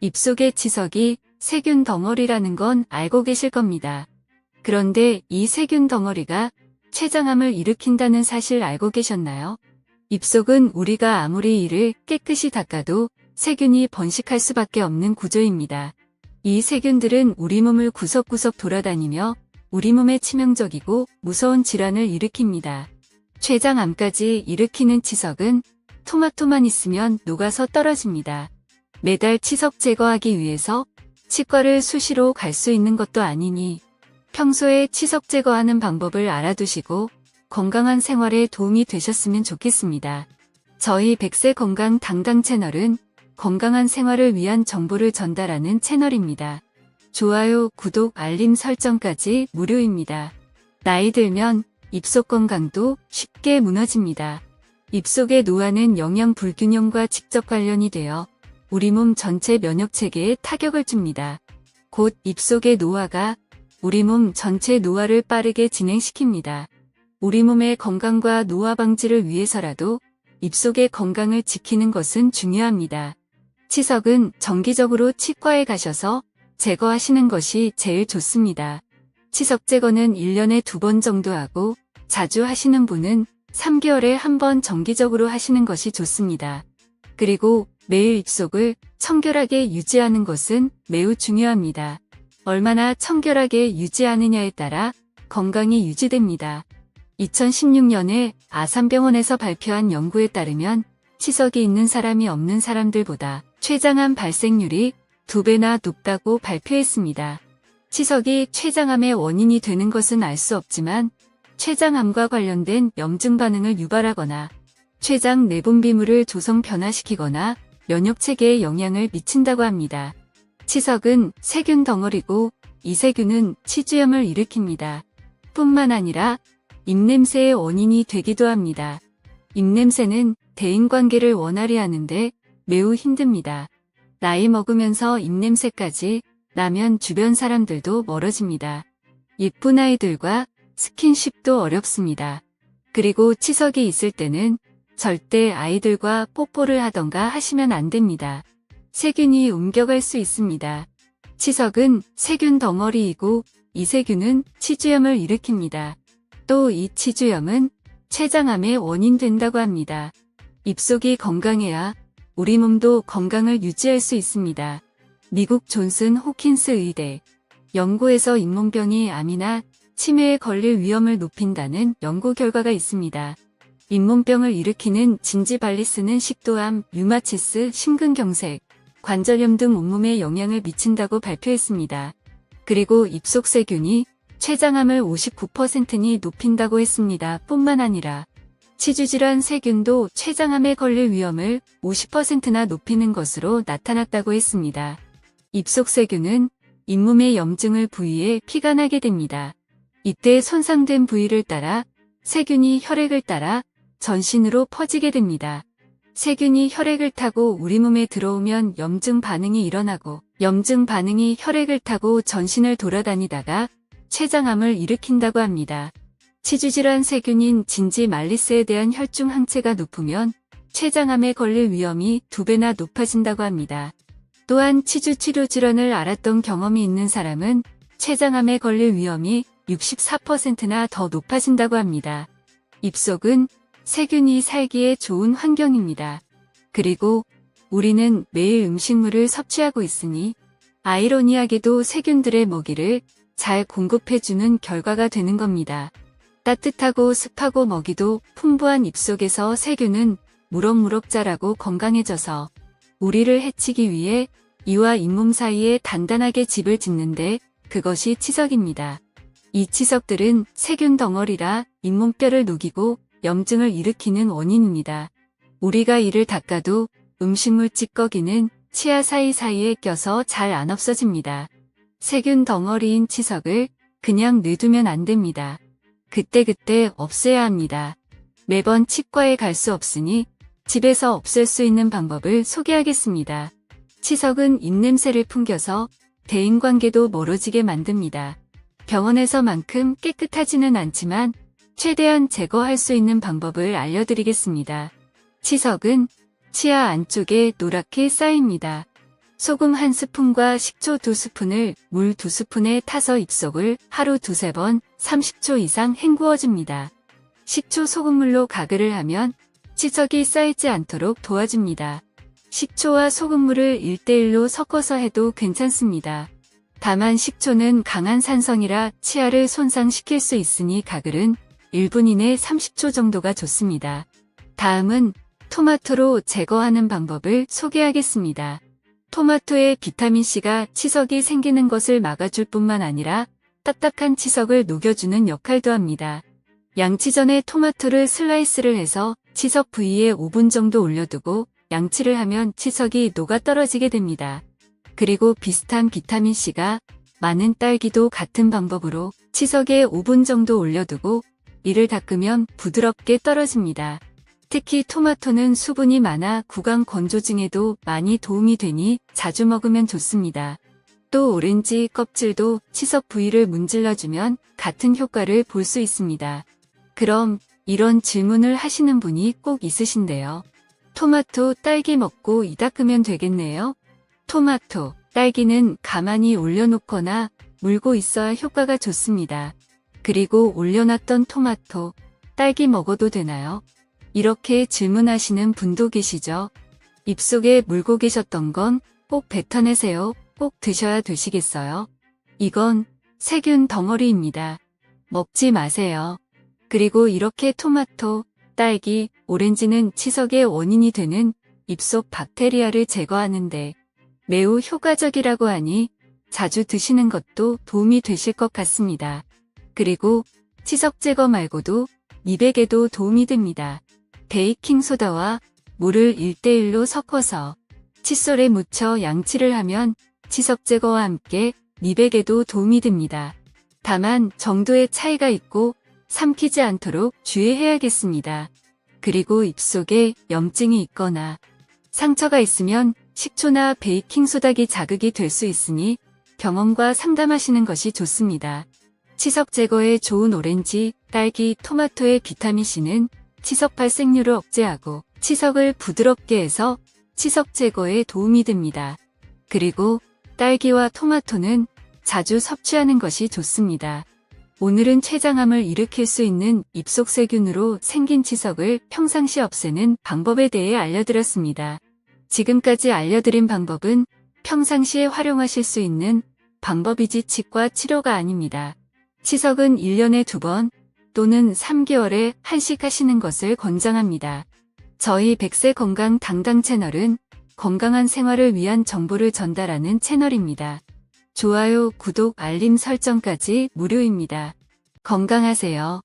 입속의 치석이 세균 덩어리라는 건 알고 계실 겁니다. 그런데 이 세균 덩어리가 췌장암을 일으킨다는 사실 알고 계셨나요? 입속은 우리가 아무리 이를 깨끗이 닦아도 세균이 번식할 수밖에 없는 구조입니다. 이 세균들은 우리 몸을 구석구석 돌아다니며 우리 몸에 치명적이고 무서운 질환을 일으킵니다. 췌장암까지 일으키는 치석은 토마토만 있으면 녹아서 떨어집니다. 매달 치석 제거하기 위해서 치과를 수시로 갈 수 있는 것도 아니니 평소에 치석 제거하는 방법을 알아두시고 건강한 생활에 도움이 되셨으면 좋겠습니다. 저희 백세 건강 당당 채널은 건강한 생활을 위한 정보를 전달하는 채널입니다. 좋아요, 구독, 알림 설정까지 무료입니다. 나이 들면 입속 건강도 쉽게 무너집니다. 입속의 노화는 영양 불균형과 직접 관련이 되어 우리 몸 전체 면역 체계에 타격을 줍니다. 곧 입속의 노화가 우리 몸 전체 노화를 빠르게 진행시킵니다. 우리 몸의 건강과 노화 방지를 위해서라도 입속의 건강을 지키는 것은 중요합니다. 치석은 정기적으로 치과에 가셔서 제거하시는 것이 제일 좋습니다. 치석 제거는 1년에 두 번 정도 하고 자주 하시는 분은 3개월에 한 번 정기적으로 하시는 것이 좋습니다. 그리고 매일 입속을 청결하게 유지하는 것은 매우 중요합니다. 얼마나 청결하게 유지하느냐에 따라 건강이 유지됩니다. 2016년에 아산병원에서 발표한 연구에 따르면 치석이 있는 사람이 없는 사람들보다 췌장암 발생률이 두 배나 높다고 발표했습니다. 치석이 췌장암의 원인이 되는 것은 알 수 없지만 췌장암과 관련된 염증 반응을 유발하거나 췌장 내분비물을 조성 변화시키거나 면역 체계에 영향을 미친다고 합니다. 치석은 세균 덩어리고 이 세균은 치주염을 일으킵니다. 뿐만 아니라 입냄새의 원인이 되기도 합니다. 입냄새는 대인관계를 원활히 하는데 매우 힘듭니다. 나이 먹으면서 입냄새까지 나면 주변 사람들도 멀어집니다. 예쁜 아이들과 스킨십도 어렵습니다. 그리고 치석이 있을 때는 절대 아이들과 뽀뽀를 하던가 하시면 안 됩니다. 세균이 옮겨갈 수 있습니다. 치석은 세균 덩어리이고 이 세균은 치주염을 일으킵니다. 또 이 치주염은 췌장암의 원인 된다고 합니다. 입속이 건강해야 우리 몸도 건강을 유지할 수 있습니다. 미국 존슨 호킨스 의대 연구에서 잇몸병이 암이나 치매에 걸릴 위험을 높인다는 연구 결과가 있습니다. 잇몸병을 일으키는 진지발리스는 식도암, 류마티스, 심근경색, 관절염 등 온몸에 영향을 미친다고 발표했습니다. 그리고 입속세균이 췌장암을 59%니 높인다고 했습니다. 뿐만 아니라 치주질환 세균도 췌장암에 걸릴 위험을 50%나 높이는 것으로 나타났다고 했습니다. 입속세균은 잇몸의 염증을 부위에 피가 나게 됩니다. 이때 손상된 부위를 따라 세균이 혈액을 따라 전신으로 퍼지게 됩니다. 세균이 혈액을 타고 우리 몸에 들어오면 염증 반응이 일어나고 염증 반응이 혈액을 타고 전신을 돌아다니다가 췌장암을 일으킨다고 합니다. 치주질환 세균인 진지 말리스에 대한 혈중 항체가 높으면 췌장암에 걸릴 위험이 두 배나 높아진다고 합니다. 또한 치주 치료 질환을 알았던 경험이 있는 사람은 췌장암에 걸릴 위험이 64%나 더 높아진다고 합니다. 입속은 세균이 살기에 좋은 환경입니다. 그리고 우리는 매일 음식물을 섭취하고 있으니 아이러니하게도 세균들의 먹이를 잘 공급해주는 결과가 되는 겁니다. 따뜻하고 습하고 먹이도 풍부한 입속에서 세균은 무럭무럭 자라고 건강해져서 우리를 해치기 위해 이와 잇몸 사이에 단단하게 집을 짓는데 그것이 치석입니다. 이 치석들은 세균 덩어리라 잇몸뼈를 녹이고 염증을 일으키는 원인입니다. 우리가 이를 닦아도 음식물 찌꺼기는 치아 사이사이에 껴서 잘 안 없어집니다. 세균 덩어리인 치석을 그냥 뇌두면 안 됩니다. 그때그때 없애야 합니다. 매번 치과에 갈 수 없으니 집에서 없앨 수 있는 방법을 소개하겠습니다. 치석은 입냄새를 풍겨서 대인관계도 멀어지게 만듭니다. 병원에서만큼 깨끗하지는 않지만 최대한 제거할 수 있는 방법을 알려드리겠습니다. 치석은 치아 안쪽에 노랗게 쌓입니다. 소금 한 스푼과 식초 두 스푼을 물 두 스푼에 타서 입속을 하루 두세 번 30초 이상 헹구어줍니다. 식초 소금물로 가글을 하면 치석이 쌓이지 않도록 도와줍니다. 식초와 소금물을 1대1로 섞어서 해도 괜찮습니다. 다만 식초는 강한 산성이라 치아를 손상시킬 수 있으니 가글은 1분 이내 30초 정도가 좋습니다. 다음은 토마토로 제거하는 방법을 소개하겠습니다. 토마토의 비타민C가 치석이 생기는 것을 막아줄 뿐만 아니라 딱딱한 치석을 녹여주는 역할도 합니다. 양치 전에 토마토를 슬라이스를 해서 치석 부위에 5분 정도 올려두고 양치를 하면 치석이 녹아 떨어지게 됩니다. 그리고 비슷한 비타민C가 많은 딸기도 같은 방법으로 치석에 5분 정도 올려두고 이를 닦으면 부드럽게 떨어집니다. 특히 토마토는 수분이 많아 구강 건조증에도 많이 도움이 되니 자주 먹으면 좋습니다. 또 오렌지 껍질도 치석 부위를 문질러주면 같은 효과를 볼 수 있습니다. 그럼 이런 질문을 하시는 분이 꼭 있으신데요. 토마토, 딸기 먹고 이 닦으면 되겠네요. 토마토, 딸기는 가만히 올려놓거나 물고 있어야 효과가 좋습니다. 그리고 올려놨던 토마토, 딸기 먹어도 되나요? 이렇게 질문하시는 분도 계시죠? 입속에 물고 계셨던 건 꼭 뱉어내세요. 꼭 드셔야 되시겠어요? 이건 세균 덩어리입니다. 먹지 마세요. 그리고 이렇게 토마토, 딸기, 오렌지는 치석의 원인이 되는 입속 박테리아를 제거하는데 매우 효과적이라고 하니 자주 드시는 것도 도움이 되실 것 같습니다. 그리고 치석 제거 말고도 미백에도 도움이 됩니다. 베이킹소다와 물을 1대1로 섞어서 칫솔에 묻혀 양치를 하면 치석 제거와 함께 미백에도 도움이 됩니다. 다만 정도의 차이가 있고 삼키지 않도록 주의해야겠습니다. 그리고 입속에 염증이 있거나 상처가 있으면 식초나 베이킹소다기 자극이 될 수 있으니 병원과 상담하시는 것이 좋습니다. 치석 제거에 좋은 오렌지, 딸기, 토마토의 비타민C는 치석 발생률을 억제하고 치석을 부드럽게 해서 치석 제거에 도움이 됩니다. 그리고 딸기와 토마토는 자주 섭취하는 것이 좋습니다. 오늘은 췌장암을 일으킬 수 있는 입속 세균으로 생긴 치석을 평상시 없애는 방법에 대해 알려드렸습니다. 지금까지 알려드린 방법은 평상시에 활용하실 수 있는 방법이지 치과 치료가 아닙니다. 치석은 1년에 2번 또는 3개월에 한씩 하시는 것을 권장합니다. 저희 백세 건강 당당 채널은 건강한 생활을 위한 정보를 전달하는 채널입니다. 좋아요, 구독, 알림 설정까지 무료입니다. 건강하세요.